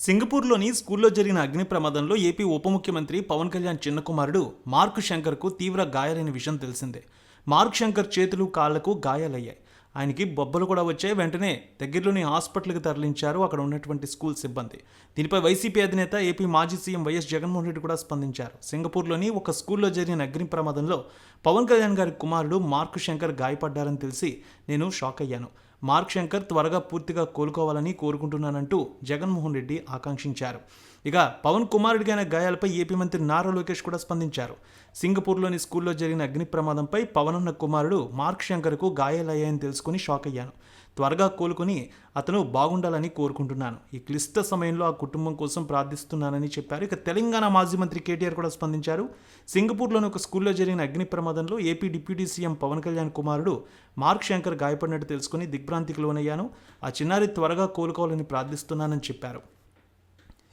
సింగపూర్లోని స్కూల్లో జరిగిన అగ్ని ప్రమాదంలో ఏపీ ఉప ముఖ్యమంత్రి పవన్ కళ్యాణ్ చిన్న కుమారుడు మార్క్ శంకర్కు తీవ్ర గాయాలైన విషయం తెలిసిందే. మార్క్ శంకర్ చేతులు కాళ్ళకు గాయాలయ్యాయి. ఆయనకి బొబ్బలు కూడా వచ్చాయి. వెంటనే దగ్గరలోని హాస్పిటల్కి తరలించారు అక్కడ ఉన్నటువంటి స్కూల్ సిబ్బంది. దీనిపై వైసీపీ అధినేత ఏపీ మాజీ సీఎం వైఎస్ జగన్మోహన్ రెడ్డి కూడా స్పందించారు. సింగపూర్లోని ఒక స్కూల్లో జరిగిన అగ్ని ప్రమాదంలో పవన్ కళ్యాణ్ గారి కుమారుడు మార్క్ శంకర్ గాయపడ్డారని తెలిసి నేను షాక్ అయ్యాను. మార్క్ శంకర్ త్వరగా పూర్తిగా కోలుకోవాలని కోరుకుంటున్నానంటూ జగన్మోహన్ రెడ్డి ఆకాంక్షించారు. ఇక పవన్ కుమారుడికైన గాయాలపై ఏపీ మంత్రి నారా లోకేష్ కూడా స్పందించారు. సింగపూర్లోని స్కూల్లో జరిగిన అగ్ని ప్రమాదంపై పవన్ అన్న కుమారుడు మార్క్ శంకర్కు గాయాలయ్యాయని తెలుసు తెలుసుకుని షాక్ అయ్యాను. త్వరగా కోలుకొని అతను బాగుండాలని కోరుకుంటున్నాను. ఈ క్లిష్ట సమయంలో ఆ కుటుంబం కోసం ప్రార్థిస్తున్నానని చెప్పారు. ఇక తెలంగాణ మాజీ మంత్రి కేటీఆర్ కూడా స్పందించారు. సింగపూర్లోని ఒక స్కూల్లో జరిగిన అగ్ని ప్రమాదంలో AP deputy CM Pawan Kalyan కుమారుడు మార్క్ శంకర్ గాయపడినట్టు తెలుసుకుని దిగ్భ్రాంతికి లోనయ్యాను. ఆ చిన్నారి త్వరగా కోలుకోవాలని ప్రార్థిస్తున్నానని చెప్పారు.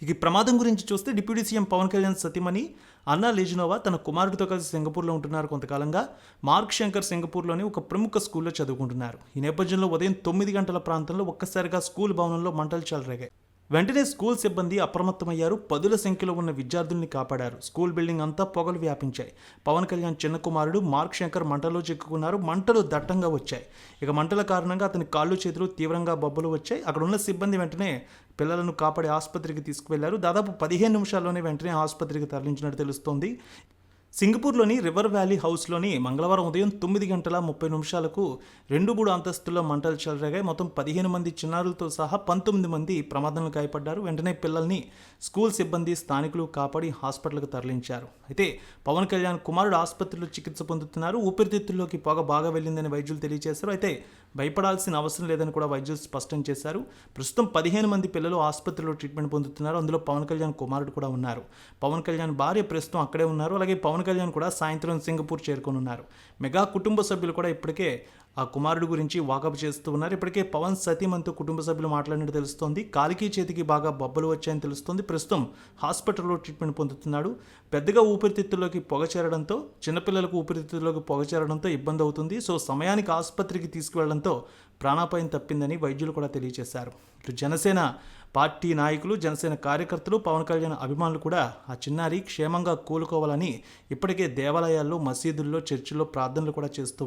ఇక ప్రమాదం గురించి చూస్తే డిప్యూటీ సీఎం పవన్ కళ్యాణ్ సతీమణి అన్నా లేజినోవా తన కుమారుడితో కలిసి సింగపూర్లో ఉంటున్నారు కొంతకాలంగా. మార్క్ శంకర్ సింగపూర్లోని ఒక ప్రముఖ స్కూల్లో చదువుకుంటున్నారు. ఈ నేపథ్యంలో ఉదయం తొమ్మిది గంటల ప్రాంతంలో ఒక్కసారిగా స్కూల్ భవనంలో మంటలు చెలరేగాయి. వెంటనే స్కూల్ సిబ్బంది అప్రమత్తమయ్యారు. పదుల సంఖ్యలో ఉన్న విద్యార్థుల్ని కాపాడారు. స్కూల్ బిల్డింగ్ అంతా పొగలు వ్యాపించాయి. పవన్ కళ్యాణ్ చిన్న కుమారుడు మార్క్ శంకర్ మంటలో చిక్కుకున్నారు. మంటలు దట్టంగా వచ్చాయి. ఇక మంటల కారణంగా అతని కాళ్ళు చేతులు తీవ్రంగా బొబ్బలు వచ్చాయి. అక్కడ ఉన్న సిబ్బంది వెంటనే పిల్లలను కాపాడి ఆసుపత్రికి తీసుకువెళ్ళారు. దాదాపు పదిహేను నిమిషాల్లోనే వెంటనే ఆసుపత్రికి తరలించినట్టు తెలుస్తోంది. సింగపూర్లోని రివర్ వ్యాలీ హౌస్లోని మంగళవారం ఉదయం తొమ్మిది గంటల ముప్పై నిమిషాలకు రెండు మూడు అంతస్తుల్లో మంటలు చెలరేగాయి. మొత్తం పదిహేను మంది చిన్నారులతో సహా పంతొమ్మిది మంది ప్రమాదంలో గాయపడ్డారు. వెంటనే పిల్లల్ని స్కూల్ సిబ్బంది స్థానికులు కాపాడి హాస్పిటల్కి తరలించారు. అయితే పవన్ కళ్యాణ్ కుమారుడు ఆసుపత్రిలో చికిత్స పొందుతున్నారు. ఊపిరితిత్తుల్లోకి పొగ బాగా వెళ్ళిందని వైద్యులు తెలియజేశారు. అయితే భయపడాల్సిన అవసరం లేదని కూడా వైద్యులు స్పష్టం చేశారు. ప్రస్తుతం పదిహేను మంది పిల్లలు ఆసుపత్రిలో ట్రీట్మెంట్ పొందుతున్నారు. అందులో పవన్ కళ్యాణ్ కుమారుడు కూడా ఉన్నారు. పవన్ కళ్యాణ్ భార్య ప్రస్తుతం అక్కడే ఉన్నారు. అలాగే పవన్ కళ్యాణ్ కూడా సాయంత్రం సింగపూర్ చేరుకొని ఉన్నారు. మెగా కుటుంబ సభ్యులు కూడా ఇప్పటికే ఆ కుమారుడు గురించి వాకప్ చేస్తూ ఉన్నారు. ఇప్పటికే పవన్ సతీమణితో కుటుంబ సభ్యులు మాట్లాడినట్టు తెలుస్తోంది. కాలికి చేతికి బాగా బొబ్బలు వచ్చాయని తెలుస్తోంది. ప్రస్తుతం హాస్పిటల్లో ట్రీట్మెంట్ పొందుతున్నాడు. పెద్దగా ఊపిరితిత్తుల్లోకి పొగ చేరడంతో చిన్నపిల్లలకు ఊపిరితిత్తుల్లోకి పొగ చేరడంతో ఇబ్బంది అవుతుంది. సో సమయానికి ఆసుపత్రికి తీసుకువెళ్ళడంతో ప్రాణాపాయం తప్పిందని వైద్యులు కూడా తెలియజేశారు. ఇటు జనసేన పార్టీ నాయకులు జనసేన కార్యకర్తలు పవన్ కళ్యాణ్ అభిమానులు కూడా ఆ చిన్నారి క్షేమంగా కోలుకోవాలని ఇప్పటికే దేవాలయాల్లో మసీదుల్లో చర్చిల్లో ప్రార్థనలు కూడా చేస్తూ